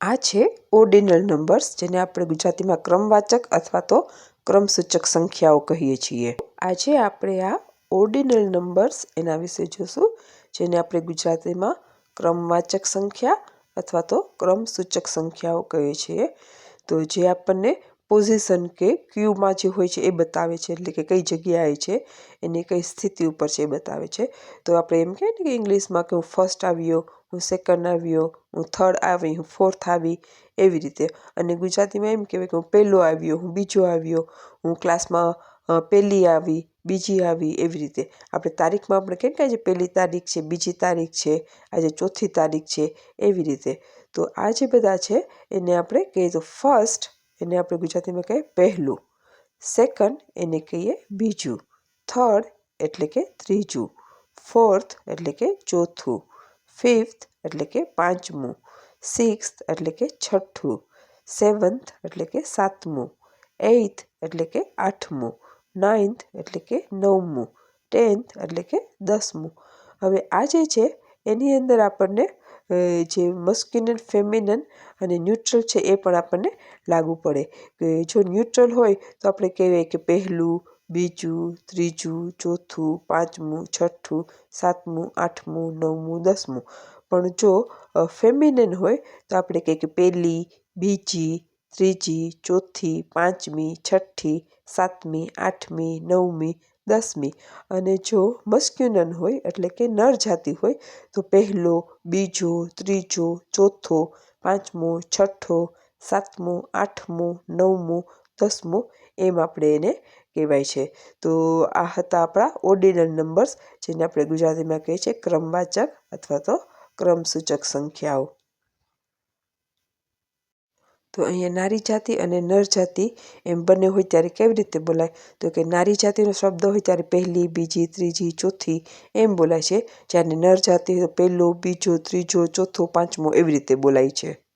આ છે ordinal numbers, જેને આપણે ગુજરાતીમાં ક્રમવાચક અથવા તો ક્રમસૂચક સંખ્યાઓ કહીએ છીએ. આજે આપણે આ ઓર્ડિનલ નંબર્સ, એના વિશે જોશું, જેને આપણે ગુજરાતીમાં ક્રમવાચક સંખ્યા અથવા તો ક્રમસૂચક સંખ્યાઓ કહીએ છીએ. તો જે આપણને પોઝિશન કે ક્યુમાં જે હોય છે એ બતાવે છે, એટલે કે કઈ જગ્યાએ છે, એની કઈ સ્થિતિ ઉપર છે એ બતાવે છે. તો આપણે એમ કહીએ ને કે ઇંગ્લિશમાં કે હું ફર્સ્ટ આવ્યો હું સેકન્ડ આવ્યો, હું થર્ડ આવી, હું ફોર્થ આવી, એવી રીતે. અને ગુજરાતીમાં એમ કહેવાય કે હું પહેલો આવ્યો, હું બીજો આવ્યો, હું ક્લાસમાં પહેલી આવી, બીજી આવી, એવી રીતે. આપણે તારીખમાં આપણે કેમ કે આજે પહેલી તારીખ છે, બીજી તારીખ છે, આજે ચોથી તારીખ છે, એવી રીતે. તો આ જે બધા છે, એને આપણે કહીએ તો ફર્સ્ટ એને આપણે ગુજરાતીમાં કહીએ પહેલું. સેકન્ડ એને કહીએ બીજું. થર્ડ એટલે કે ત્રીજું. ફોર્થ એટલે કે ચોથું. ફિફ્થ એટલે કે પાંચમું. સિક્સ્થ એટલે કે છઠ્ઠું. સેવન્થ એટલે કે સાતમું. એઇથ એટલે કે આઠમું. નાઇન્થ એટલે કે નવમું. ટેન્થ એટલે કે દસમું. હવે આ જે છે, એની અંદર આપણને જે મસ્ક્યુનન ફેમિનન અને ન્યુટ્રલ છે, એ પણ આપણને લાગુ પડે. કે જો ન્યુટ્રલ હોય, તો આપણે કહેવાય કે પહેલું બીજું, ત્રીજું, ચોથું, પાંચમું, છઠ્ઠું, સાતમું, આઠમું, નવમું, દસમું. પણ જો ફેમિનન હોય, તો આપણે કહીએ કે પહેલી, બીજી, ત્રીજી, ચોથી, પાંચમી, છઠ્ઠી, સાતમી, આઠમી, નવમી, દસમી. અને જો મસ્ક્યુનન હોય, એટલે કે નર જાતિ હોય, તો પહેલો, બીજો, ત્રીજો, ચોથો, પાંચમો, છઠ્ઠો, સાતમું, આઠમું, નવમું દસમું એમ આપણે એને કહેવાય છે. તો આ હતા આપણા ઓર્ડિનલ નંબર્સ જેને આપણે ગુજરાતીમાં કહીએ છીએ ક્રમવાચક અથવા તો ક્રમસૂચક સંખ્યાઓ. તો અહીંયા નારી જાતિ અને નર જાતિ એમ બંને હોય ત્યારે કેવી રીતે બોલાય? તો કે નારી જાતિનો શબ્દ હોય ત્યારે પહેલી, બીજી, ત્રીજી, ચોથી એમ બોલાય છે. જ્યારે નર જાતિ પહેલો, બીજો, ત્રીજો, ચોથો, પાંચમો એવી રીતે બોલાય છે.